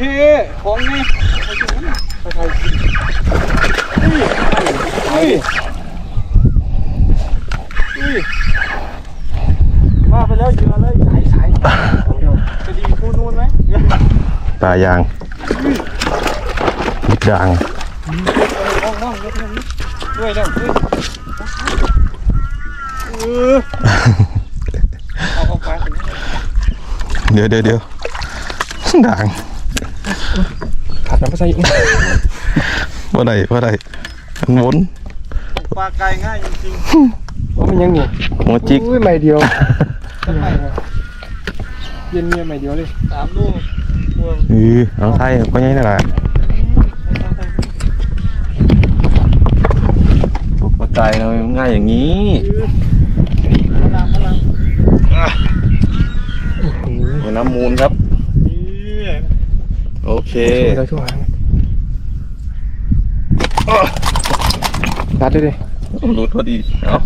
เคของนี่ไปไทยเฮ้ยเฮ้ยว่าไปแล้วเยอะเลยสายสายจะดีคู่นู้นไหมปลายางมิดด่างด้วยแล้วด้วยเออเอาเข้าไปเดี๋ยวเดี๋ยวเดี๋ยวด่าง ขัดน้ำไปใส่ว่าไรว่าไรมันวนปลาไก่ง่ายจริงว่ามันยังนี่หัวจิกอุ้ยใหม่เดียวๆทำไมเย็นเมียใหม่เดียวเลยสามลูกพวงอือเอาไทยก็ยังนั่นแหละปลูกปลาไก่เราง่ายอย่างนี้พลังพลังหัวน้ำมูลครับ โอเคเราช่วยหางรัดด้วยดิรู้พอดีเอา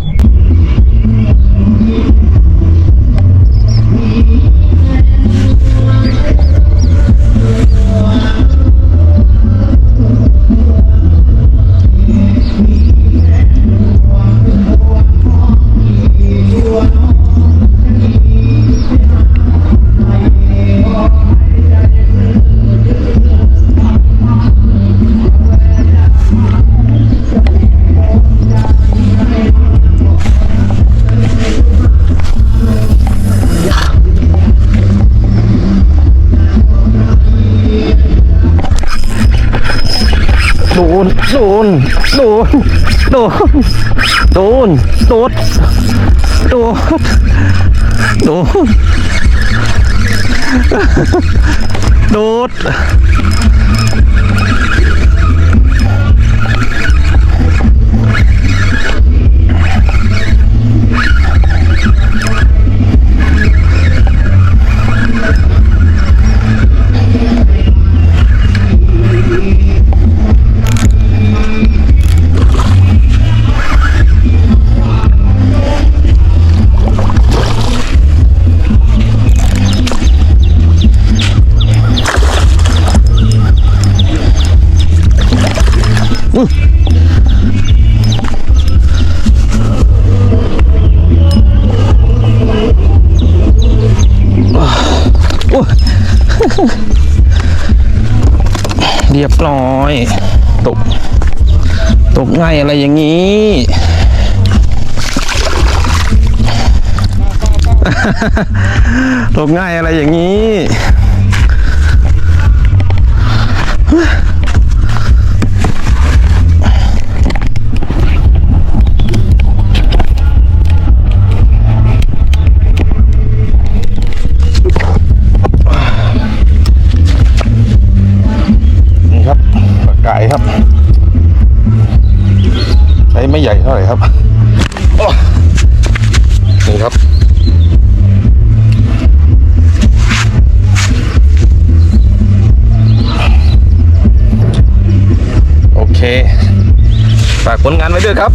โดน โดน โดน โดน โดน โดน โดน โดด เรียบร้อย ตก ตกง่ายอะไรอย่างนี้ตกง่ายอะไรอย่างนี้ ครับไซส์ไม่ใหญ่เท่าไหร่ครับโอ้นี่ครับโอเคฝากผลงานไว้ด้วยครับ